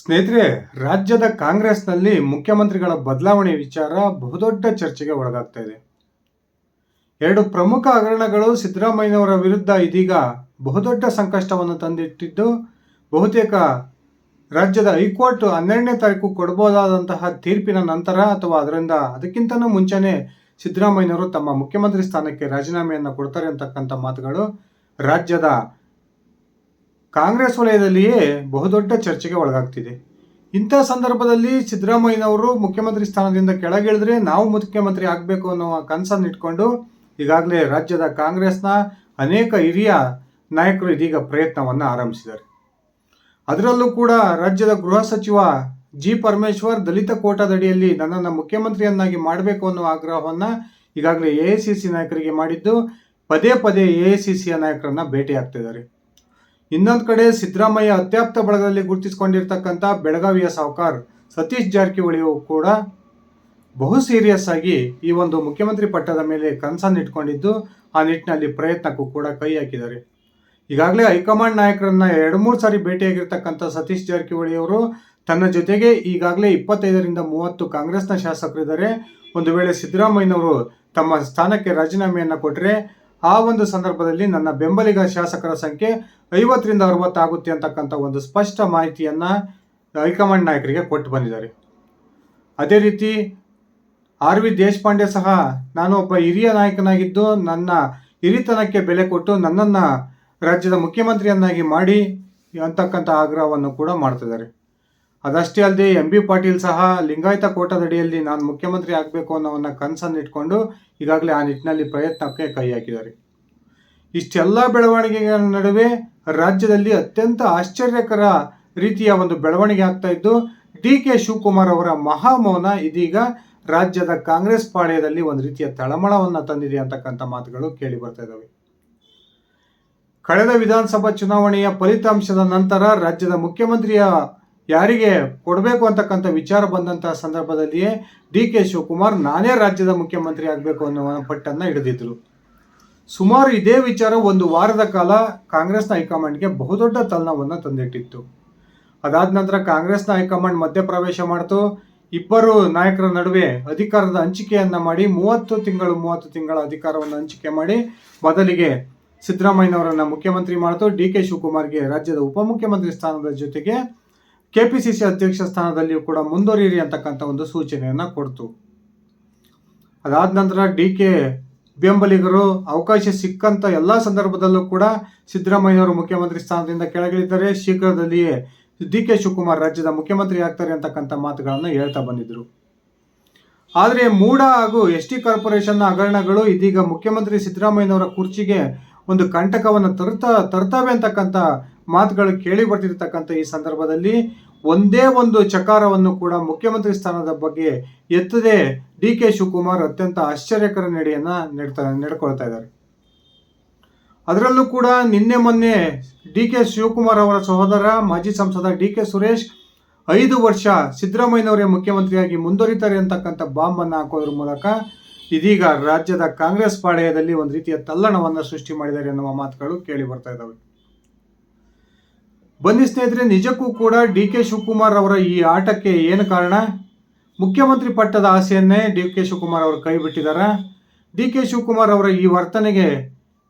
ಸ್ನೇಹಿತರೆ, ರಾಜ್ಯದ ಕಾಂಗ್ರೆಸ್ನಲ್ಲಿ ಮುಖ್ಯಮಂತ್ರಿಗಳ ಬದಲಾವಣೆ ವಿಚಾರ ಬಹುದೊಡ್ಡ ಚರ್ಚೆಗೆ ಒಳಗಾಗ್ತಾ ಇದೆ. ಎರಡು ಪ್ರಮುಖ ಹಗರಣಗಳು ಸಿದ್ದರಾಮಯ್ಯನವರ ವಿರುದ್ಧ ಇದೀಗ ಬಹುದೊಡ್ಡ ಸಂಕಷ್ಟವನ್ನು ತಂದಿಟ್ಟಿದ್ದು, ಬಹುತೇಕ ರಾಜ್ಯದ ಹೈಕೋರ್ಟ್ ಹನ್ನೆರಡನೇ ತಾರೀಕು ಕೊಡಬಹುದಾದಂತಹ ತೀರ್ಪಿನ ನಂತರ ಅಥವಾ ಅದರಿಂದ ಅದಕ್ಕಿಂತನೂ ಮುಂಚೆನೇ ಸಿದ್ದರಾಮಯ್ಯನವರು ತಮ್ಮ ಮುಖ್ಯಮಂತ್ರಿ ಸ್ಥಾನಕ್ಕೆ ರಾಜೀನಾಮೆಯನ್ನು ಕೊಡ್ತಾರೆ ಅಂತಕ್ಕಂಥ ಮಾತುಗಳು ರಾಜ್ಯದ ಕಾಂಗ್ರೆಸ್ ವಲಯದಲ್ಲಿಯೇ ಬಹುದೊಡ್ಡ ಚರ್ಚೆಗೆ ಒಳಗಾಗ್ತಿದೆ. ಇಂಥ ಸಂದರ್ಭದಲ್ಲಿ ಸಿದ್ದರಾಮಯ್ಯನವರು ಮುಖ್ಯಮಂತ್ರಿ ಸ್ಥಾನದಿಂದ ಕೆಳಗಿಳಿದ್ರೆ ನಾವು ಮುಖ್ಯಮಂತ್ರಿ ಆಗಬೇಕು ಅನ್ನೋ ಕನಸನ್ನು ಇಟ್ಕೊಂಡು ಈಗಾಗಲೇ ರಾಜ್ಯದ ಕಾಂಗ್ರೆಸ್ನ ಅನೇಕ ಹಿರಿಯ ನಾಯಕರು ಇದೀಗ ಪ್ರಯತ್ನವನ್ನು ಆರಂಭಿಸಿದ್ದಾರೆ. ಅದರಲ್ಲೂ ಕೂಡ ರಾಜ್ಯದ ಗೃಹ ಸಚಿವ ಜಿ ಪರಮೇಶ್ವರ್ ದಲಿತ ಕೋಟಾದಡಿಯಲ್ಲಿ ನನ್ನನ್ನು ಮುಖ್ಯಮಂತ್ರಿಯನ್ನಾಗಿ ಮಾಡಬೇಕು ಅನ್ನೋ ಆಗ್ರಹವನ್ನು ಈಗಾಗಲೇ ಎ ಸಿ ಸಿ ನಾಯಕರಿಗೆ ಮಾಡಿದ್ದು, ಪದೇ ಪದೇ ಎ ಐ ಸಿ ಸಿಯ ನಾಯಕರನ್ನು ಭೇಟಿಯಾಗ್ತಿದ್ದಾರೆ ಇನ್ನೊಂದು ಕಡೆ ಸಿದ್ದರಾಮಯ್ಯ ಅತ್ಯಾಪ್ತ ಬಳಗದಲ್ಲಿ ಗುರುತಿಸಿಕೊಂಡಿರ್ತಕ್ಕಂಥ ಬೆಳಗಾವಿಯ ಸಾವುಕಾರ್ ಸತೀಶ್ ಜಾರಕಿಹೊಳಿಯು ಕೂಡ ಬಹು ಸೀರಿಯಸ್ ಆಗಿ ಈ ಒಂದು ಮುಖ್ಯಮಂತ್ರಿ ಪಟ್ಟದ ಮೇಲೆ ಕನಸನ್ನು ಇಟ್ಕೊಂಡಿದ್ದು, ಆ ನಿಟ್ಟಿನಲ್ಲಿ ಪ್ರಯತ್ನಕ್ಕೂ ಕೂಡ ಕೈ ಹಾಕಿದ್ದಾರೆ. ಈಗಾಗಲೇ ಹೈಕಮಾಂಡ್ ನಾಯಕರನ್ನ ಎರಡು ಮೂರು ಸಾರಿ ಭೇಟಿಯಾಗಿರ್ತಕ್ಕಂಥ ಸತೀಶ್ ಜಾರಕಿಹೊಳಿ ಅವರು ತನ್ನ ಜೊತೆಗೆ ಈಗಾಗಲೇ ಇಪ್ಪತ್ತೈದರಿಂದ ಮೂವತ್ತು ಕಾಂಗ್ರೆಸ್ನ ಶಾಸಕರಿದ್ದಾರೆ. ಒಂದು ವೇಳೆ ಸಿದ್ದರಾಮಯ್ಯನವರು ತಮ್ಮ ಸ್ಥಾನಕ್ಕೆ ರಾಜೀನಾಮೆಯನ್ನು ಕೊಟ್ಟರೆ ಆ ಒಂದು ಸಂದರ್ಭದಲ್ಲಿ ನನ್ನ ಬೆಂಬಲಿಗ ಶಾಸಕರ ಸಂಖ್ಯೆ ಐವತ್ತರಿಂದ ಅರವತ್ತಾಗುತ್ತೆ ಅಂತಕ್ಕಂಥ ಒಂದು ಸ್ಪಷ್ಟ ಮಾಹಿತಿಯನ್ನ ಹೈಕಮಾಂಡ್ ನಾಯಕರಿಗೆ ಕೊಟ್ಟು ಬಂದಿದ್ದಾರೆ. ಅದೇ ರೀತಿ ಆರ್ ವಿ ದೇಶಪಾಂಡೆ ಸಹ ನಾನು ಒಬ್ಬ ಹಿರಿಯ ನಾಯಕನಾಗಿದ್ದು ನನ್ನ ಹಿರಿತನಕ್ಕೆ ಬೆಲೆ ಕೊಟ್ಟು ನನ್ನನ್ನು ರಾಜ್ಯದ ಮುಖ್ಯಮಂತ್ರಿಯನ್ನಾಗಿ ಮಾಡಿ ಅಂತಕ್ಕಂಥ ಆಗ್ರಹವನ್ನು ಕೂಡ ಮಾಡ್ತಿದ್ದಾರೆ. ಅದಷ್ಟೇ ಅಲ್ಲದೆ ಎಂ ಬಿ ಪಾಟೀಲ್ ಸಹ ಲಿಂಗಾಯತ ಕೋಟದಡಿಯಲ್ಲಿ ನಾನು ಮುಖ್ಯಮಂತ್ರಿ ಆಗಬೇಕು ಅನ್ನೋವನ್ನ ಕನಸನ್ನು ಇಟ್ಕೊಂಡು ಈಗಾಗಲೇ ಆ ನಿಟ್ಟಿನಲ್ಲಿ ಪ್ರಯತ್ನಕ್ಕೆ ಕೈ ಹಾಕಿದ್ದಾರೆ. ಇಷ್ಟೆಲ್ಲ ಬೆಳವಣಿಗೆಗಳ ನಡುವೆ ರಾಜ್ಯದಲ್ಲಿ ಅತ್ಯಂತ ಆಶ್ಚರ್ಯಕರ ರೀತಿಯ ಒಂದು ಬೆಳವಣಿಗೆ ಆಗ್ತಾ ಇದ್ದು, ಡಿ ಕೆ ಶಿವಕುಮಾರ್ ಅವರ ಮಹಾಮೌನ ಇದೀಗ ರಾಜ್ಯದ ಕಾಂಗ್ರೆಸ್ ಪಾಳ್ಯದಲ್ಲಿ ಒಂದು ರೀತಿಯ ತಳಮಳವನ್ನು ತಂದಿದೆ ಅಂತಕ್ಕಂಥ ಮಾತುಗಳು ಕೇಳಿ ಬರ್ತಾ ಇದ್ದಾವೆ. ಕಳೆದ ವಿಧಾನಸಭಾ ಚುನಾವಣೆಯ ಫಲಿತಾಂಶದ ನಂತರ ರಾಜ್ಯದ ಮುಖ್ಯಮಂತ್ರಿಯ ಯಾರಿಗೆ ಕೊಡಬೇಕು ಅಂತಕ್ಕಂಥ ವಿಚಾರ ಬಂದಂತಹ ಸಂದರ್ಭದಲ್ಲಿಯೇ ಡಿ ಕೆ ಶಿವಕುಮಾರ್ ನಾನೇ ರಾಜ್ಯದ ಮುಖ್ಯಮಂತ್ರಿ ಆಗಬೇಕು ಅನ್ನುವ ಪಟ್ಟನ್ನು ಹಿಡಿದಿದ್ರು. ಸುಮಾರು ಇದೇ ವಿಚಾರ ಒಂದು ವಾರದ ಕಾಲ ಕಾಂಗ್ರೆಸ್ನ ಹೈಕಮಾಂಡ್ಗೆ ಬಹುದೊಡ್ಡ ತಲ್ಲಣವನ್ನು ತಂದಿಟ್ಟಿತ್ತು. ಅದಾದ ನಂತರ ಕಾಂಗ್ರೆಸ್ನ ಹೈಕಮಾಂಡ್ ಮಧ್ಯಪ್ರವೇಶ ಮಾಡಿತು. ಇಬ್ಬರು ನಾಯಕರ ನಡುವೆ ಅಧಿಕಾರದ ಹಂಚಿಕೆಯನ್ನು ಮಾಡಿ, ಮೂವತ್ತು ತಿಂಗಳು, ಮೂವತ್ತು ತಿಂಗಳ ಅಧಿಕಾರವನ್ನು ಹಂಚಿಕೆ ಮಾಡಿ, ಬದಲಿಗೆ ಸಿದ್ದರಾಮಯ್ಯನವರನ್ನ ಮುಖ್ಯಮಂತ್ರಿ ಮಾಡಿತು. ಡಿ ಕೆ ಶಿವಕುಮಾರ್ಗೆ ರಾಜ್ಯದ ಉಪಮುಖ್ಯಮಂತ್ರಿ ಸ್ಥಾನದ ಜೊತೆಗೆ ಕೆಪಿಸಿಸಿ ಅಧ್ಯಕ್ಷ ಸ್ಥಾನದಲ್ಲಿಯೂ ಕೂಡ ಮುಂದುವರಿಯಿರಿ ಅಂತಕ್ಕಂಥ ಒಂದು ಸೂಚನೆಯನ್ನ ಕೊಡ್ತು. ಅದಾದ ನಂತರ ಡಿ ಕೆ ಬೆಂಬಲಿಗರು ಅವಕಾಶ ಸಿಕ್ಕಂತ ಎಲ್ಲ ಸಂದರ್ಭದಲ್ಲೂ ಕೂಡ ಸಿದ್ದರಾಮಯ್ಯನವರು ಮುಖ್ಯಮಂತ್ರಿ ಸ್ಥಾನದಿಂದ ಕೆಳಗಿಳಿದ್ದಾರೆ ಶೀಘ್ರದಲ್ಲಿಯೇ ಡಿ ಕೆ ಶಿವಕುಮಾರ್ ರಾಜ್ಯದ ಮುಖ್ಯಮಂತ್ರಿ ಆಗ್ತಾರೆ ಅಂತಕ್ಕಂಥ ಮಾತುಗಳನ್ನು ಹೇಳ್ತಾ ಬಂದಿದ್ದರು ಆದರೆ ಮೂಡ ಹಾಗೂ ಎಸ್ ಟಿ ಕಾರ್ಪೊರೇಷನ್ನ ಹಗರಣಗಳು ಇದೀಗ ಮುಖ್ಯಮಂತ್ರಿ ಸಿದ್ದರಾಮಯ್ಯನವರ ಕುರ್ಚಿಗೆ ಒಂದು ಕಂಟಕವನ್ನು ತರ್ತಾ ತರ್ತವೆ ಅಂತಕ್ಕಂಥ ಮಾತುಗಳು ಕೇಳಿ ಬರ್ತಿರ್ತಕ್ಕಂಥ ಈ ಸಂದರ್ಭದಲ್ಲಿ ಒಂದೇ ಒಂದು ಚಕಾರವನ್ನು ಕೂಡ ಮುಖ್ಯಮಂತ್ರಿ ಸ್ಥಾನದ ಬಗ್ಗೆ ಎತ್ತದೆ ಡಿ ಕೆ ಶಿವಕುಮಾರ್ ಅತ್ಯಂತ ಆಶ್ಚರ್ಯಕರ ನಡೆಯನ್ನ ನೆಡ್ತಾ, ನಡ್ಕೊಳ್ತಾ ಇದ್ದಾರೆ. ಅದರಲ್ಲೂ ಕೂಡ ನಿನ್ನೆ ಮೊನ್ನೆ ಡಿ ಕೆ ಶಿವಕುಮಾರ್ ಅವರ ಸಹೋದರ, ಮಾಜಿ ಸಂಸದ ಡಿ ಕೆ ಸುರೇಶ್ ಐದು ವರ್ಷ ಸಿದ್ದರಾಮಯ್ಯನವರೇ ಮುಖ್ಯಮಂತ್ರಿಯಾಗಿ ಮುಂದುವರಿತಾರೆ ಅಂತಕ್ಕಂಥ ಬಾಂಬನ್ನು ಹಾಕೋದ್ರ ಮೂಲಕ ಇದೀಗ ರಾಜ್ಯದ ಕಾಂಗ್ರೆಸ್ ಪಾಳೆಯದಲ್ಲಿ ಒಂದು ರೀತಿಯ ತಲ್ಲಣವನ್ನು ಸೃಷ್ಟಿ ಮಾಡಿದ್ದಾರೆ ಎನ್ನುವ ಮಾತುಗಳು ಕೇಳಿ ಬರ್ತಾ ಇದ್ದಾವೆ. ಬನ್ನಿ ಸ್ನೇಹಿತರೆ, ನಿಜಕ್ಕೂ ಕೂಡ ಡಿ ಕೆ ಶಿವಕುಮಾರ್ ಅವರ ಈ ಆಟಕ್ಕೆ ಏನು ಕಾರಣ? ಮುಖ್ಯಮಂತ್ರಿ ಪಟ್ಟದ ಆಸೆಯನ್ನೇ ಡಿ ಕೆ ಶಿವಕುಮಾರ್ ಅವರು ಕೈ ಬಿಟ್ಟಿದ್ದಾರೆ. ಡಿ ಕೆ ಶಿವಕುಮಾರ್ ಅವರ ಈ ವರ್ತನೆಗೆ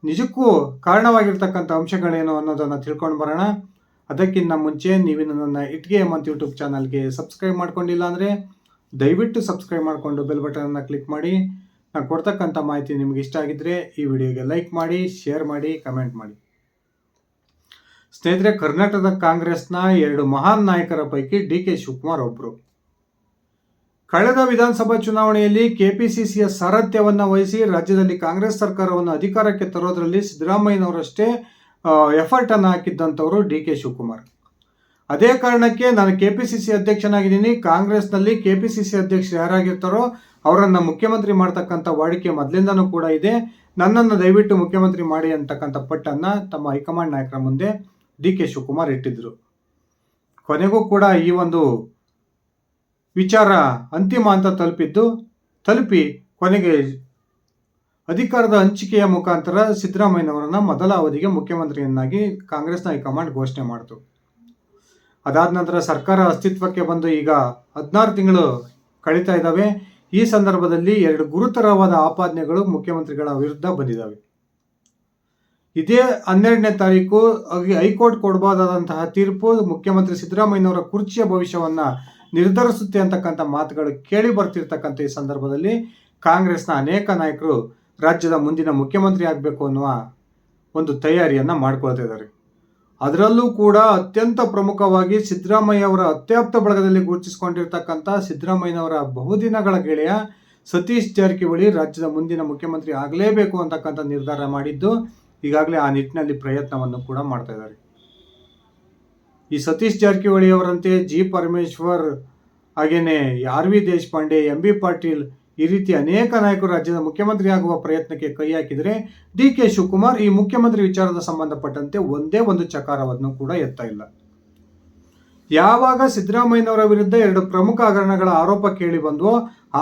ನಿಜಕ್ಕೂ ಕಾರಣವಾಗಿರ್ತಕ್ಕಂಥ ಅಂಶಗಳೇನು ಅನ್ನೋದನ್ನು ತಿಳ್ಕೊಂಡು ಬರೋಣ. ಅದಕ್ಕಿಂತ ಮುಂಚೆ ನೀವು ನನ್ನ ಇಟ್ಗೆ ಮಂತ್ ಯೂಟ್ಯೂಬ್ ಚಾನಲ್ಗೆ ಸಬ್ಸ್ಕ್ರೈಬ್ ಮಾಡ್ಕೊಂಡಿಲ್ಲ ಅಂದರೆ ದಯವಿಟ್ಟು ಸಬ್ಸ್ಕ್ರೈಬ್ ಮಾಡಿಕೊಂಡು ಬೆಲ್ ಬಟನನ್ನು ಕ್ಲಿಕ್ ಮಾಡಿ. ನಾನು ಕೊಡ್ತಕ್ಕಂಥ ಮಾಹಿತಿ ನಿಮಗೆ ಇಷ್ಟ ಆಗಿದ್ದರೆ ಈ ವಿಡಿಯೋಗೆ ಲೈಕ್ ಮಾಡಿ, ಶೇರ್ ಮಾಡಿ, ಕಮೆಂಟ್ ಮಾಡಿ. ಸ್ನೇಹಿತರೆ, ಕರ್ನಾಟಕದ ಕಾಂಗ್ರೆಸ್ನ ಎರಡು ಮಹಾನ್ ನಾಯಕರ ಪೈಕಿ ಡಿ ಕೆ ಶಿವಕುಮಾರ್ ಒಬ್ಬರು ಕಳೆದ ವಿಧಾನಸಭಾ ಚುನಾವಣೆಯಲ್ಲಿ ಕೆಪಿಸಿಸಿಯ ಸಾರಥ್ಯವನ್ನು ವಹಿಸಿ ರಾಜ್ಯದಲ್ಲಿ ಕಾಂಗ್ರೆಸ್ ಸರ್ಕಾರವನ್ನು ಅಧಿಕಾರಕ್ಕೆ ತರೋದರಲ್ಲಿ ಸಿದ್ದರಾಮಯ್ಯನವರಷ್ಟೇ ಎಫರ್ಟ್ ಅನ್ನು ಹಾಕಿದ್ದಂಥವರು ಡಿ ಕೆ ಶಿವಕುಮಾರ್. ಅದೇ ಕಾರಣಕ್ಕೆ ನಾನು ಕೆ ಪಿ ಸಿ ಸಿ ಅಧ್ಯಕ್ಷನಾಗಿದ್ದೀನಿ. ಕಾಂಗ್ರೆಸ್ನಲ್ಲಿ ಕೆ ಪಿ ಸಿ ಸಿ ಅಧ್ಯಕ್ಷರು ಯಾರಾಗಿರ್ತಾರೋ ಅವರನ್ನು ಮುಖ್ಯಮಂತ್ರಿ ಮಾಡ್ತಕ್ಕಂಥ ವಾಡಿಕೆ ಮೊದಲಿಂದನೂ ಕೂಡ ಇದೆ. ನನ್ನನ್ನು ದಯವಿಟ್ಟು ಮುಖ್ಯಮಂತ್ರಿ ಮಾಡಿ ಅಂತಕ್ಕಂಥ ಪಟ್ಟನ್ನು ತಮ್ಮ ಹೈಕಮಾಂಡ್ ನಾಯಕರ ಮುಂದೆ ಡಿ ಕೆ ಶಿವಕುಮಾರ್ ಇಟ್ಟಿದ್ದರು ಕೊನೆಗೂ ಕೂಡ ಈ ಒಂದು ವಿಚಾರ ಅಂತಿಮ ಅಂತ ತಲುಪಿದ್ದು, ತಲುಪಿ ಕೊನೆಗೆ ಅಧಿಕಾರದ ಹಂಚಿಕೆಯ ಮುಖಾಂತರ ಸಿದ್ದರಾಮಯ್ಯನವರನ್ನು ಮೊದಲ ಅವಧಿಗೆ ಮುಖ್ಯಮಂತ್ರಿಯನ್ನಾಗಿ ಕಾಂಗ್ರೆಸ್ನ ಹೈಕಮಾಂಡ್ ಘೋಷಣೆ ಮಾಡಿತು. ಅದಾದ ನಂತರ ಸರ್ಕಾರ ಅಸ್ತಿತ್ವಕ್ಕೆ ಬಂದು ಈಗ ಹದಿನಾರು ತಿಂಗಳು ಕಳೀತಾ ಇದ್ದಾವೆ ಈ ಸಂದರ್ಭದಲ್ಲಿ ಎರಡು ಗುರುತರವಾದ ಆಪಾದನೆಗಳು ಮುಖ್ಯಮಂತ್ರಿಗಳ ವಿರುದ್ಧ ಬಂದಿದ್ದಾವೆ ಇದೇ ಹನ್ನೆರಡನೇ ತಾರೀಕು ಹೈಕೋರ್ಟ್ ಕೊಡಬಹುದಾದಂತಹ ತೀರ್ಪು ಮುಖ್ಯಮಂತ್ರಿ ಸಿದ್ದರಾಮಯ್ಯನವರ ಕುರ್ಚಿಯ ಭವಿಷ್ಯವನ್ನ ನಿರ್ಧರಿಸುತ್ತೆ ಅಂತಕ್ಕಂಥ ಮಾತುಗಳು ಕೇಳಿ ಬರ್ತಿರ್ತಕ್ಕಂಥ ಈ ಸಂದರ್ಭದಲ್ಲಿ ಕಾಂಗ್ರೆಸ್ನ ಅನೇಕ ನಾಯಕರು ರಾಜ್ಯದ ಮುಂದಿನ ಮುಖ್ಯಮಂತ್ರಿ ಆಗಬೇಕು ಅನ್ನುವ ಒಂದು ತಯಾರಿಯನ್ನ ಮಾಡ್ಕೊಳ್ತಾ ಇದ್ದಾರೆ. ಅದರಲ್ಲೂ ಕೂಡ ಅತ್ಯಂತ ಪ್ರಮುಖವಾಗಿ ಸಿದ್ದರಾಮಯ್ಯ ಅವರ ಅತ್ಯಾಪ್ತ ಬಳಗದಲ್ಲಿ ಗುರುತಿಸಿಕೊಂಡಿರ್ತಕ್ಕಂಥ ಸಿದ್ದರಾಮಯ್ಯನವರ ಬಹುದಿನಗಳ ಗೆಳೆಯ ಸತೀಶ್ ಜಾರಕಿಹೊಳಿ ರಾಜ್ಯದ ಮುಂದಿನ ಮುಖ್ಯಮಂತ್ರಿ ಆಗಲೇಬೇಕು ಅಂತಕ್ಕಂಥ ನಿರ್ಧಾರ ಮಾಡಿದ್ದು ಈಗಾಗಲೇ ಆ ನಿಟ್ಟಿನಲ್ಲಿ ಪ್ರಯತ್ನವನ್ನು ಕೂಡ ಮಾಡ್ತಾ ಇದ್ದಾರೆ. ಈ ಸತೀಶ್ ಜಾರಕಿಹೊಳಿ ಅವರಂತೆ ಜಿ ಪರಮೇಶ್ವರ್, ಹಾಗೇನೆ R V Deshpande, M B Patil ಈ ರೀತಿ ಅನೇಕ ನಾಯಕರು ರಾಜ್ಯದ ಮುಖ್ಯಮಂತ್ರಿ ಆಗುವ ಪ್ರಯತ್ನಕ್ಕೆ ಕೈ ಹಾಕಿದರೆ ಡಿ ಕೆ ಶಿವಕುಮಾರ್ ಈ ಮುಖ್ಯಮಂತ್ರಿ ವಿಚಾರದ ಸಂಬಂಧಪಟ್ಟಂತೆ ಒಂದೇ ಒಂದು ಚಕಾರವನ್ನು ಕೂಡ ಎತ್ತಾ ಇಲ್ಲ. ಯಾವಾಗ ಸಿದ್ದರಾಮಯ್ಯನವರ ವಿರುದ್ಧ ಎರಡು ಪ್ರಮುಖ ಹಗರಣಗಳ ಆರೋಪ ಕೇಳಿ ಬಂದವೋ,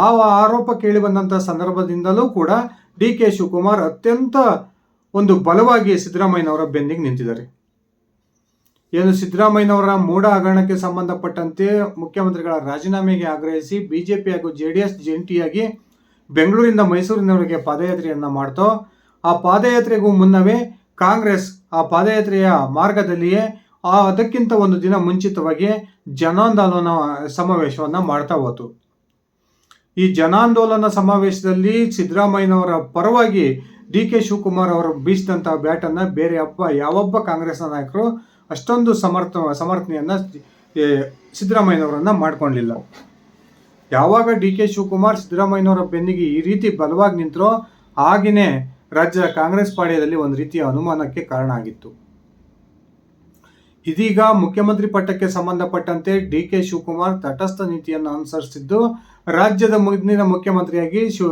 ಆ ಆರೋಪ ಕೇಳಿ ಬಂದಂತಹ ಸಂದರ್ಭದಿಂದಲೂ ಕೂಡ ಡಿ ಕೆ ಶಿವಕುಮಾರ್ ಅತ್ಯಂತ ಒಂದು ಬಲವಾಗಿ ಸಿದ್ದರಾಮಯ್ಯನವರ ಬೆನ್ನಿಗೆ ನಿಂತಿದ್ದಾರೆ. ಏನು ಸಿದ್ದರಾಮಯ್ಯನವರ ಮೂಢ ಹಗರಣಕ್ಕೆ ಸಂಬಂಧಪಟ್ಟಂತೆ ಮುಖ್ಯಮಂತ್ರಿಗಳ ರಾಜೀನಾಮೆಗೆ ಆಗ್ರಹಿಸಿ ಬಿಜೆಪಿ ಹಾಗೂ ಜೆ ಡಿ ಎಸ್ ಜಂಟಿಯಾಗಿ ಬೆಂಗಳೂರಿಂದ ಮೈಸೂರಿನವರಿಗೆ ಪಾದಯಾತ್ರೆಯನ್ನು ಮಾಡ್ತೋ, ಆ ಪಾದಯಾತ್ರೆಗೂ ಮುನ್ನವೇ ಕಾಂಗ್ರೆಸ್ ಆ ಪಾದಯಾತ್ರೆಯ ಮಾರ್ಗದಲ್ಲಿಯೇ ಆ ಅದಕ್ಕಿಂತ ಒಂದು ದಿನ ಮುಂಚಿತವಾಗಿ ಜನಾಂದೋಲನ ಸಮಾವೇಶವನ್ನ ಮಾಡ್ತಾ ಹೋತು. ಈ ಜನಾಂದೋಲನ ಸಮಾವೇಶದಲ್ಲಿ ಸಿದ್ದರಾಮಯ್ಯನವರ ಪರವಾಗಿ ಡಿ ಕೆ ಶಿವಕುಮಾರ್ ಅವರು ಬೀಸಿದಂತಹ ಬ್ಯಾಟನ್ನು ಬೇರೆ ಒಬ್ಬ, ಯಾವೊಬ್ಬ ಕಾಂಗ್ರೆಸ್ನ ನಾಯಕರು ಅಷ್ಟೊಂದು ಸಮರ್ಥ, ಸಮರ್ಥನೆಯನ್ನ ಸಿದ್ದರಾಮಯ್ಯನವರನ್ನು ಮಾಡಿಕೊಂಡಿಲ್ಲ. ಯಾವಾಗ ಡಿ ಕೆ ಶಿವಕುಮಾರ್ ಸಿದ್ದರಾಮಯ್ಯನವರ ಬೆನ್ನಿಗೆ ಈ ರೀತಿ ಬಲವಾಗಿ ನಿಂತರೋ ಆಗಿನೇ ರಾಜ್ಯದ ಕಾಂಗ್ರೆಸ್ ಪಾಳ್ಯದಲ್ಲಿ ಒಂದು ರೀತಿಯ ಅನುಮಾನಕ್ಕೆ ಕಾರಣ ಆಗಿತ್ತು. ಇದೀಗ ಮುಖ್ಯಮಂತ್ರಿ ಪಟ್ಟಕ್ಕೆ ಸಂಬಂಧಪಟ್ಟಂತೆ ಡಿ ಕೆ ಶಿವಕುಮಾರ್ ತಟಸ್ಥ ನೀತಿಯನ್ನು ಅನುಸರಿಸಿದ್ದು ರಾಜ್ಯದ ಮುಂದಿನ ಮುಖ್ಯಮಂತ್ರಿಯಾಗಿ ಶಿವ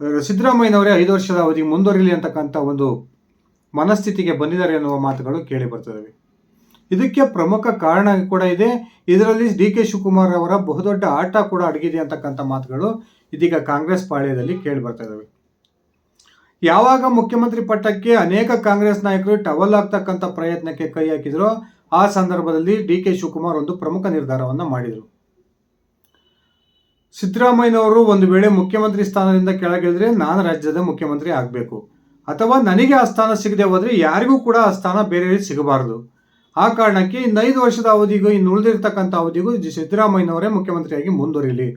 ಸಿದ್ದರಾಮಯ್ಯನವರೇ ಐದು ವರ್ಷದ ಅವಧಿಗೆ ಮುಂದುವರಿಲಿ ಅಂತಕ್ಕಂಥ ಒಂದು ಮನಸ್ಥಿತಿಗೆ ಬಂದಿದ್ದಾರೆ ಎನ್ನುವ ಮಾತುಗಳು ಕೇಳಿ ಬರ್ತದವೆ ಇದಕ್ಕೆ ಪ್ರಮುಖ ಕಾರಣ ಕೂಡ ಇದೆ. ಇದರಲ್ಲಿ ಡಿ ಕೆ ಶಿವಕುಮಾರ್ ಅವರ ಬಹುದೊಡ್ಡ ಆಟ ಕೂಡ ಅಡಗಿದೆ ಅಂತಕ್ಕಂಥ ಮಾತುಗಳು ಇದೀಗ ಕಾಂಗ್ರೆಸ್ ಪಾಳ್ಯದಲ್ಲಿ ಕೇಳಿ ಬರ್ತಾ ಇದಾವೆ. ಯಾವಾಗ ಮುಖ್ಯಮಂತ್ರಿ ಪಟ್ಟಕ್ಕೆ ಅನೇಕ ಕಾಂಗ್ರೆಸ್ ನಾಯಕರು ಟವಲ್ ಆಗ್ತಕ್ಕಂಥ ಪ್ರಯತ್ನಕ್ಕೆ ಕೈ ಹಾಕಿದ್ರು, ಆ ಸಂದರ್ಭದಲ್ಲಿ ಡಿ ಕೆ ಶಿವಕುಮಾರ್ ಒಂದು ಪ್ರಮುಖ ನಿರ್ಧಾರವನ್ನು ಮಾಡಿದರು. ಸಿದ್ದರಾಮಯ್ಯನವರು ಒಂದು ವೇಳೆ ಮುಖ್ಯಮಂತ್ರಿ ಸ್ಥಾನದಿಂದ ಕೆಳಗಿಳಿದ್ರೆ ನಾನು ರಾಜ್ಯದ ಮುಖ್ಯಮಂತ್ರಿ ಆಗಬೇಕು. ಅಥವಾ ನನಗೆ ಆ ಸ್ಥಾನ ಸಿಗದೆ ಹೋದರೆ ಯಾರಿಗೂ ಕೂಡ ಆ ಸ್ಥಾನ ಬೇರೆಯವರಿಗೆ ಸಿಗಬಾರದು. ಆ ಕಾರಣಕ್ಕೆ ಇನ್ನೈದು ವರ್ಷದ ಅವಧಿಗೂ, ಇನ್ನು ಉಳಿದಿರ್ತಕ್ಕಂಥ ಅವಧಿಗೂ ಸಿದ್ದರಾಮಯ್ಯನವರೇ ಮುಖ್ಯಮಂತ್ರಿಯಾಗಿ ಮುಂದುವರಿಲಿ.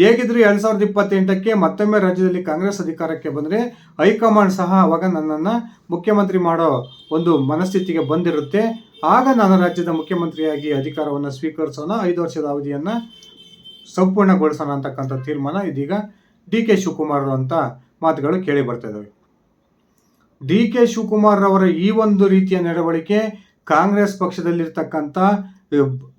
ಹೇಗಿದ್ರು ಎರಡು ಸಾವಿರದ ಇಪ್ಪತ್ತೆಂಟಕ್ಕೆ ಮತ್ತೊಮ್ಮೆ ರಾಜ್ಯದಲ್ಲಿ ಕಾಂಗ್ರೆಸ್ ಅಧಿಕಾರಕ್ಕೆ ಬಂದರೆ ಹೈಕಮಾಂಡ್ ಸಹ ಅವಾಗ ನನ್ನನ್ನು ಮುಖ್ಯಮಂತ್ರಿ ಮಾಡೋ ಒಂದು ಮನಸ್ಥಿತಿಗೆ ಬಂದಿರುತ್ತೆ. ಆಗ ನಾನು ರಾಜ್ಯದ ಮುಖ್ಯಮಂತ್ರಿಯಾಗಿ ಅಧಿಕಾರವನ್ನು ಸ್ವೀಕರಿಸೋಣ. ಐದು ವರ್ಷದ ಅವಧಿಯನ್ನು ಸಂಪೂರ್ಣಗೊಳಿಸೋಣ ಅಂತಕ್ಕಂಥ ತೀರ್ಮಾನ ಇದೀಗ ಡಿ ಕೆ ಶಿವಕುಮಾರ್ ಅಂತ ಮಾತುಗಳು ಕೇಳಿ ಬರ್ತಾ ಇದ್ದಾವೆ ಡಿ ಕೆ ಶಿವಕುಮಾರ್ ಅವರ ಈ ಒಂದು ರೀತಿಯ ನಡವಳಿಕೆ ಕಾಂಗ್ರೆಸ್ ಪಕ್ಷದಲ್ಲಿರ್ತಕ್ಕಂಥ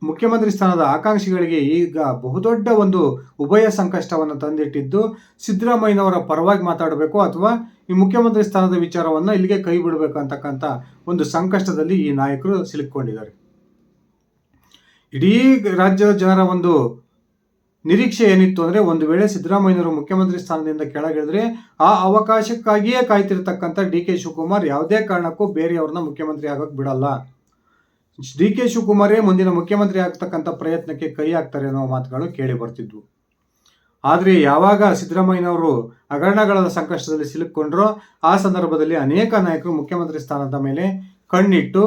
ಮುಖ್ಯಮಂತ್ರಿ ಸ್ಥಾನದ ಆಕಾಂಕ್ಷಿಗಳಿಗೆ ಈಗ ಬಹುದೊಡ್ಡ ಒಂದು ಉಭಯ ಸಂಕಷ್ಟವನ್ನು ತಂದಿಟ್ಟಿದ್ದು, ಸಿದ್ದರಾಮಯ್ಯನವರ ಪರವಾಗಿ ಮಾತಾಡಬೇಕು ಅಥವಾ ಈ ಮುಖ್ಯಮಂತ್ರಿ ಸ್ಥಾನದ ವಿಚಾರವನ್ನು ಇಲ್ಲಿಗೆ ಕೈ ಬಿಡಬೇಕು ಅಂತಕ್ಕಂಥ ಒಂದು ಸಂಕಷ್ಟದಲ್ಲಿ ಈ ನಾಯಕರು ಸಿಲುಕೊಂಡಿದ್ದಾರೆ ಇಡೀ ರಾಜ್ಯದ ಜನರ ಒಂದು ನಿರೀಕ್ಷೆ ಏನಿತ್ತು ಅಂದರೆ ಒಂದು ವೇಳೆ ಸಿದ್ದರಾಮಯ್ಯನವರು ಮುಖ್ಯಮಂತ್ರಿ ಸ್ಥಾನದಿಂದ ಕೆಳಗಿಳಿದ್ರೆ ಆ ಅವಕಾಶಕ್ಕಾಗಿಯೇ ಕಾಯ್ತಿರ್ತಕ್ಕಂಥ ಡಿ ಕೆ ಶಿವಕುಮಾರ್ ಯಾವುದೇ ಕಾರಣಕ್ಕೂ ಬೇರೆಯವ್ರನ್ನ ಮುಖ್ಯಮಂತ್ರಿ ಆಗೋಕೆ ಬಿಡಲ್ಲ. ಡಿ ಕೆ ಶಿವಕುಮಾರೇ ಮುಂದಿನ ಮುಖ್ಯಮಂತ್ರಿ ಆಗ್ತಕ್ಕಂಥ ಪ್ರಯತ್ನಕ್ಕೆ ಕೈ ಹಾಕ್ತಾರೆ ಅನ್ನೋ ಮಾತುಗಳು ಕೇಳಿ ಬರ್ತಿದ್ವು. ಆದರೆ ಯಾವಾಗ ಸಿದ್ದರಾಮಯ್ಯನವರು ಹಗರಣಗಳ ಸಂಕಷ್ಟದಲ್ಲಿ ಸಿಲುಕೊಂಡ್ರೋ ಆ ಸಂದರ್ಭದಲ್ಲಿ ಅನೇಕ ನಾಯಕರು ಮುಖ್ಯಮಂತ್ರಿ ಸ್ಥಾನದ ಮೇಲೆ ಕಣ್ಣಿಟ್ಟು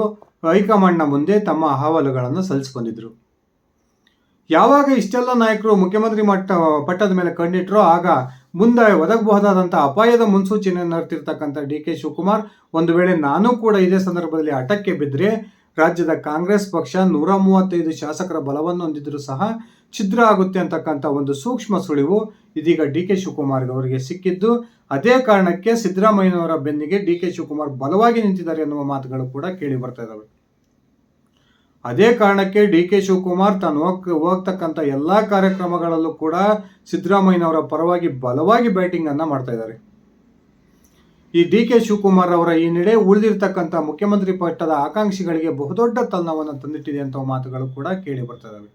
ಹೈಕಮಾಂಡ್ನ ಮುಂದೆ ತಮ್ಮ ಅಹವಾಲುಗಳನ್ನು ಸಲ್ಲಿಸಿಕೊಂಡಿದ್ರು. ಯಾವಾಗ ಇಷ್ಟೆಲ್ಲ ನಾಯಕರು ಮುಖ್ಯಮಂತ್ರಿ ಮಟ್ಟ, ಪಟ್ಟದ ಮೇಲೆ ಕಂಡಿಟ್ಟರು ಆಗ ಮುಂದೆ ಒದಗಬಹುದಾದಂಥ ಅಪಾಯದ ಮುನ್ಸೂಚನೆಯನ್ನು ಅರ್ತಿರ್ತಕ್ಕಂಥ ಡಿ ಕೆ ಶಿವಕುಮಾರ್, ಒಂದು ವೇಳೆ ನಾನು ಕೂಡ ಇದೇ ಸಂದರ್ಭದಲ್ಲಿ ಹಠಕ್ಕೆ ಬಿದ್ದರೆ ರಾಜ್ಯದ ಕಾಂಗ್ರೆಸ್ ಪಕ್ಷ ನೂರ ಮೂವತ್ತೈದು ಶಾಸಕರ ಬಲವನ್ನು ಹೊಂದಿದ್ರೂ ಸಹ ಛಿದ್ರ ಆಗುತ್ತೆ ಅಂತಕ್ಕಂಥ ಒಂದು ಸೂಕ್ಷ್ಮ ಸುಳಿವು ಇದೀಗ ಡಿ ಕೆ ಶಿವಕುಮಾರ್ ಅವರಿಗೆ ಸಿಕ್ಕಿದ್ದು. ಅದೇ ಕಾರಣಕ್ಕೆ ಸಿದ್ದರಾಮಯ್ಯನವರ ಬೆನ್ನಿಗೆ ಡಿ ಕೆ ಶಿವಕುಮಾರ್ ಬಲವಾಗಿ ನಿಂತಿದ್ದಾರೆ ಎನ್ನುವ ಮಾತುಗಳು ಕೂಡ ಕೇಳಿ ಬರ್ತಾ ಇದ್ದಾವೆ ಅದೇ ಕಾರಣಕ್ಕೆ ಡಿ ಕೆ ಶಿವಕುಮಾರ್ ತಾನು ಹೋಗ್ ಹೋಗ್ತಕ್ಕಂಥ ಎಲ್ಲ ಕಾರ್ಯಕ್ರಮಗಳಲ್ಲೂ ಕೂಡ ಸಿದ್ದರಾಮಯ್ಯನವರ ಪರವಾಗಿ ಬಲವಾಗಿ ಬ್ಯಾಟಿಂಗ್ ಅನ್ನ ಮಾಡ್ತಾ ಇದ್ದಾರೆ. ಈ ಡಿ ಕೆ ಶಿವಕುಮಾರ್ ಅವರ ಈ ನಡೆ ಉಳಿದಿರ್ತಕ್ಕಂಥ ಮುಖ್ಯಮಂತ್ರಿ ಪಟ್ಟದ ಆಕಾಂಕ್ಷಿಗಳಿಗೆ ಬಹುದೊಡ್ಡ ತಲ್ಲವನ್ನು ತಂದಿಟ್ಟಿದೆ ಅಂತ ಮಾತುಗಳು ಕೂಡ ಕೇಳಿ ಬರ್ತಾ ಇದ್ದಾವೆ.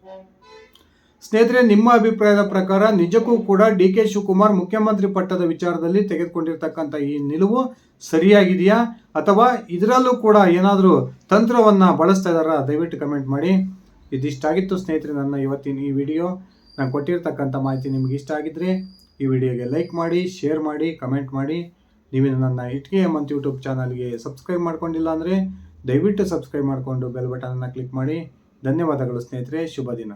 ಸ್ನೇಹಿತರೆ, ನಿಮ್ಮ ಅಭಿಪ್ರಾಯದ ಪ್ರಕಾರ ನಿಜಕ್ಕೂ ಕೂಡ ಡಿ ಕೆ ಶಿವಕುಮಾರ್ ಮುಖ್ಯಮಂತ್ರಿ ಪಟ್ಟದ ವಿಚಾರದಲ್ಲಿ ತೆಗೆದುಕೊಂಡಿರ್ತಕ್ಕಂಥ ಈ ನಿಲುವು ಸರಿಯಾಗಿದೆಯಾ? ಅಥವಾ ಇದರಲ್ಲೂ ಕೂಡ ಏನಾದರೂ ತಂತ್ರವನ್ನು ಬಳಸ್ತಾ ಇದ್ದಾರಾ ದಯವಿಟ್ಟು ಕಮೆಂಟ್ ಮಾಡಿ. ಇದಿಷ್ಟಾಗಿತ್ತು ಸ್ನೇಹಿತರೆ ನನ್ನ ಇವತ್ತಿನ ಈ ವಿಡಿಯೋ ನಾನು ಕೊಟ್ಟಿರ್ತಕ್ಕಂಥ ಮಾಹಿತಿ ನಿಮಗೆ ಇಷ್ಟ ಆಗಿದ್ದರೆ ಈ ವಿಡಿಯೋಗೆ ಲೈಕ್ ಮಾಡಿ ಶೇರ್ ಮಾಡಿ ಕಮೆಂಟ್ ಮಾಡಿ. ನೀವು ನನ್ನ ಇಟ್ಕೆ ಮಂತ್ ಯೂಟ್ಯೂಬ್ ಚಾನಲ್ಗೆ ಸಬ್ಸ್ಕ್ರೈಬ್ ಮಾಡ್ಕೊಂಡಿಲ್ಲ ಅಂದರೆ ದಯವಿಟ್ಟು ಸಬ್ಸ್ಕ್ರೈಬ್ ಮಾಡಿಕೊಂಡು ಬೆಲ್ ಬಟನನ್ನು ಕ್ಲಿಕ್ ಮಾಡಿ. ಧನ್ಯವಾದಗಳು ಸ್ನೇಹಿತರೆ, ಶುಭ ದಿನ.